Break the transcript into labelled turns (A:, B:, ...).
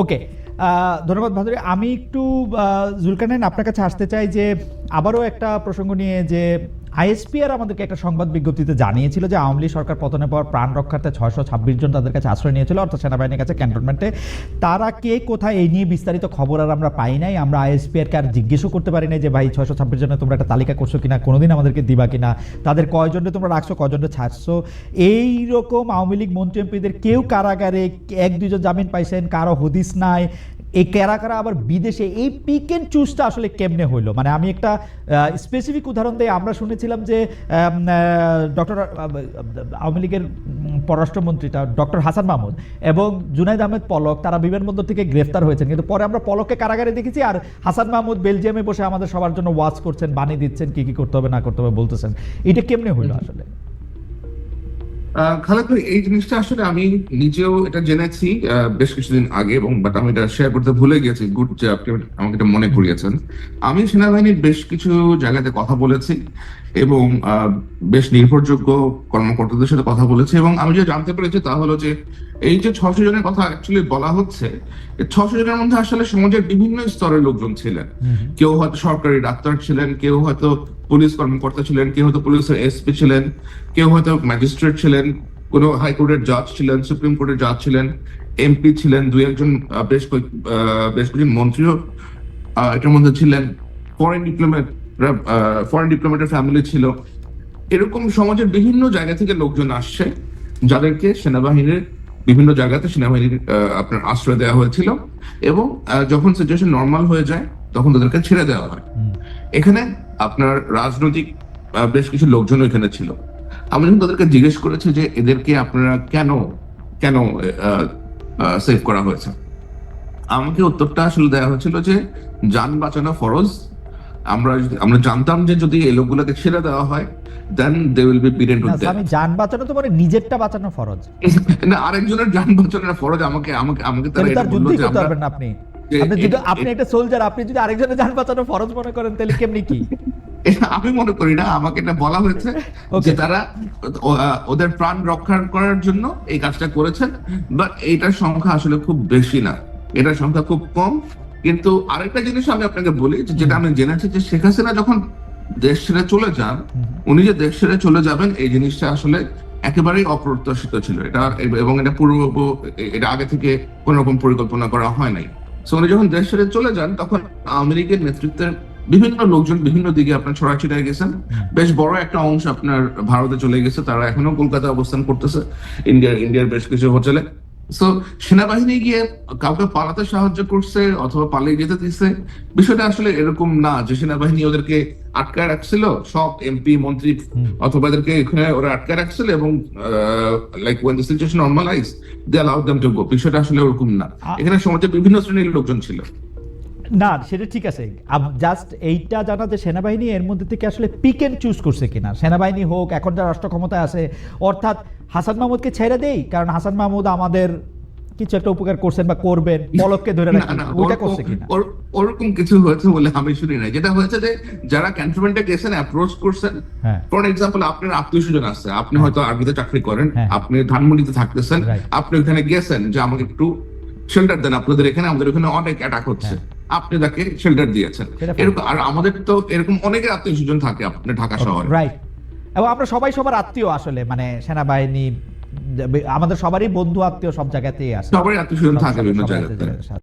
A: ওকে ধন্যবাদ ভাদুরী। আমি একটু জুলকানেন আপনার কাছে আসতে চাই যে আবারও একটা প্রসঙ্গ নিয়ে যে আইএসপিআর আমাদেরকে একটা সংবাদ বিজ্ঞপ্তিতে জানিয়েছিল যে আওয়ামী লীগ সরকার পতনের পর প্রাণ রক্ষার্থে ছয়শো ছাব্বিশ জন তাদের কাছে আশ্রয় নিয়েছিল, অর্থাৎ সেনাবাহিনীর কাছে ক্যান্টনমেন্টে। তারা কে, কোথায়, এই নিয়ে বিস্তারিত খবর আর আমরা পাই নাই। আমরা আইএসপিআরকে আর জিজ্ঞেসও করতে পারি নাই যে, ভাই, ছয়শো ছাব্বিশ জনের তোমরা একটা তালিকা করছ কিনা? কোনোদিন আমাদেরকে দিবা কিনা? তাদের কয়জনকে তোমরা রাখছো কয়জনকে ছাড়ছো? এই রকম আওয়ামী লীগ মন্ত্রী এমপিদের কেউ কারাগারে এক দুজন জামিন পাইছেন, কারও হদিস নাই। এই কারা কারা আবার বিদেশে এই পিক এন্ড চুজটা আসলে কেমনে হইল? মানে আমি একটা স্পেসিফিক উদাহরণ দিয়ে আমরা শুনেছিলাম যে ডক্টর আওয়ামী লীগের উম, পররাষ্ট্রমন্ত্রীটা ডক্টর হাসান মাহমুদ এবং জুনাইদ আহমেদ পলক তারা বিমানবন্দর থেকে গ্রেফতার হয়েছেন। কিন্তু পরে আমরা পলককে কারাগারে দেখেছি আর হাসান মাহমুদ বেলজিয়ামে বসে আমাদের সবার জন্য ওয়াচ করছেন বানিয়ে দিচ্ছেন কি কি করতে হবে না করতে হবে বলতেছেন। এটা কেমনে হইল আসলে?
B: খালেদ ভাই এই জিনিসটা আসলে আমি নিজেও এটা জেনেছি বেশ কিছুদিন আগে এবং বাট আমি এটা শেয়ার করতে ভুলে গেছি গুড যে আপনি আমাকে এটা মনে করিয়েছেন। আমি সেনাবাহিনীর বেশ কিছু জায়গাতে কথা বলেছি এবং আহ, বেশ নির্ভরযোগ্য কর্মকর্তাদের সাথে কথা বলেছি এবং আমি যে জানতে পেরেছি তা হলো যে এই যে ছশো জনের কথা অ্যাকচুয়ালি বলা হচ্ছে ছশো জনের মধ্যে আসলে সমাজের বিভিন্ন স্তরের লোকজন ছিলেন। কেউ হয়তো সরকারি ডাক্তার ছিলেন কেউ হয়তো পুলিশ কর্মকর্তা ছিলেন, কেউ হয়তো পুলিশের এসপি ছিলেন, কেউ হয়তো ম্যাজিস্ট্রেট ছিলেন, কোনো হাইকোর্টের জাজ ছিলেন সুপ্রিম কোর্টের জাজ ছিলেন এমপি ছিলেন, দুই একজন বেশ কয়েক বেশ কয়েকজন মন্ত্রীও এটার মধ্যে ছিলেন। ফরেন ডিপ্লোমেট ফরেন ডিপ্লোমেটের ফ্যামিলি ছিল। এরকম সমাজের বিভিন্ন জায়গা থেকে লোকজন আসছে, যাদেরকে সেনাবাহিনীর বিভিন্ন জায়গাতে সেনাবাহিনীর আপনার আশ্রয় দেওয়া হয়েছিল এবং যখন সিচুয়েশন নর্মাল হয়ে যায়, তখন তাদেরকে ছেড়ে দেওয়া হয়। এখানে আপনার রাজনৈতিক বেশ কিছু লোকজন এখানে ছিল। আমি যখন তাদেরকে জিজ্ঞেস করেছি যে এদেরকে আপনারা কেন কেন সেভ করা হয়েছে? আমাকে উত্তরটা আসলে দেওয়া হয়েছিল যে যান বাঁচানো ফরজ। আমরা আমরা জানতাম যে যদি এই লোকগুলোকে ছেড়ে দেওয়া হয় দেন দে উইল বি পিডেন্ট
A: না, আমি যান বাঁচানো তো মানে নিজেরটা বাঁচানো ফরজ।
B: না আরেকজনের যান বাঁচানোর ফরজ। আমাকে আমাকে আমাকে তারা এটা বলল যে আমরা
A: আপনি। আপনি যদি আপনি একটা সোলজার আপনি যদি আরেকজনের যান বাঁচানো ফরজ মনে করেন তাহলে কেমনি কি?
B: আমি মনে করি না আমাকে এটা বলা হয়েছে যে তারা ওদের প্রাণ রক্ষা করার জন্য এই কাজটা করেছেন বাট এইটার সংখ্যা আসলে খুব বেশি না। এটার সংখ্যা খুব কম। কিন্তু আরেকটা জিনিস আমি আপনাকে বলি যেটা আমি জেনেছি যে শেখ হাসিনা যখন দেশ ছেড়ে চলে যান উনি যে দেশ ছেড়ে চলে যাবেন এই জিনিসটা আসলে একেবারেই অপ্রত্যাশিত ছিল। এটা এবং এটা পূর্ব এটা আগে থেকে কোন রকম পরিকল্পনা করা হয় নাই। সো উনি যখন দেশ ছেড়ে চলে যান তখন আওয়ামী লীগের নেতৃত্বের বিভিন্ন লোকজন বিভিন্ন দিকে আপনার ছড়াছিটায় গেছেন। বেশ বড় একটা অংশ আপনার ভারতে চলে গেছে। তারা এখনও কলকাতা অবস্থান করতেছে ইন্ডিয়ার ইন্ডিয়ার বেশ কিছু হোটেলে। সো সেনাবাহিনী গিয়ে কাউকে পালাতে সাহায্য করছে অথবা পালিয়ে যেতে দিচ্ছে বিষয়টা আসলে এরকম না যে সেনাবাহিনী ওদেরকে আটকায় রাখছিল সব এমপি মন্ত্রী অথবা এদেরকে এখানে ওরা আটকায় রাখছিল এবং like when the situation normalize they allow them to go বিষয়টা আসলে ওরকম না। এখানে সমাজের বিভিন্ন শ্রেণির লোকজন ছিল।
A: না সেটা ঠিক আছে। জাস্ট এইটা জানা যে সেনাবাহিনী এর মধ্যে থেকে আসলে পিক এন্ড চুজ করছে কিনা। সেনাবাহিনী হোক এখন যা রাষ্ট্র ক্ষমতায় আছে অর্থাৎ হাসান মাহমুদকে ছেড়ে দেই কারণ হাসান মাহমুদ আমাদের কিছু একটা উপকার করছেন বা করবেন পলককে ধরে রাখেন।
B: না,
A: ওইটা করছে কিনা?
B: ওরকম কিছু হয়েছে বলে আমি শুনি নাই। যেটা হয়েছে যে যারা ক্যান্টনমেন্টে গেছেন অ্যাপ্রোচ করছেন
A: হ্যাঁ।
B: ফর এক্সাম্পল আপনার আত্মীয় স্বজন আছে আপনি হয়তো আর্মিতে চাকরি করেন
A: হ্যাঁ।
B: আপনি ধানমন্ডিতে থাকতেছেন আপনি ওখানে গেছেন যে আমাকে একটু শেল্টার দেন আপনাদের এখানে আমাদের ওখানে অনেক অ্যাটাক হচ্ছে। আপনি তাকে শেল্টার দিয়েছেন।
A: হ্যাঁ।
B: এরকম আর আমাদের তো এরকম অনেকের আত্মীয় স্বজন থাকে আপনার ঢাকা শহরে।
A: রাইট এবং আমরা সবাই সবার আত্মীয় আসলে মানে সেনাবাহিনী আমাদের সবারই বন্ধু আত্মীয় সব জায়গাতেই আছে
B: সবারই আত্মীয় স্বজন থাকে বিভিন্ন জায়গাতে।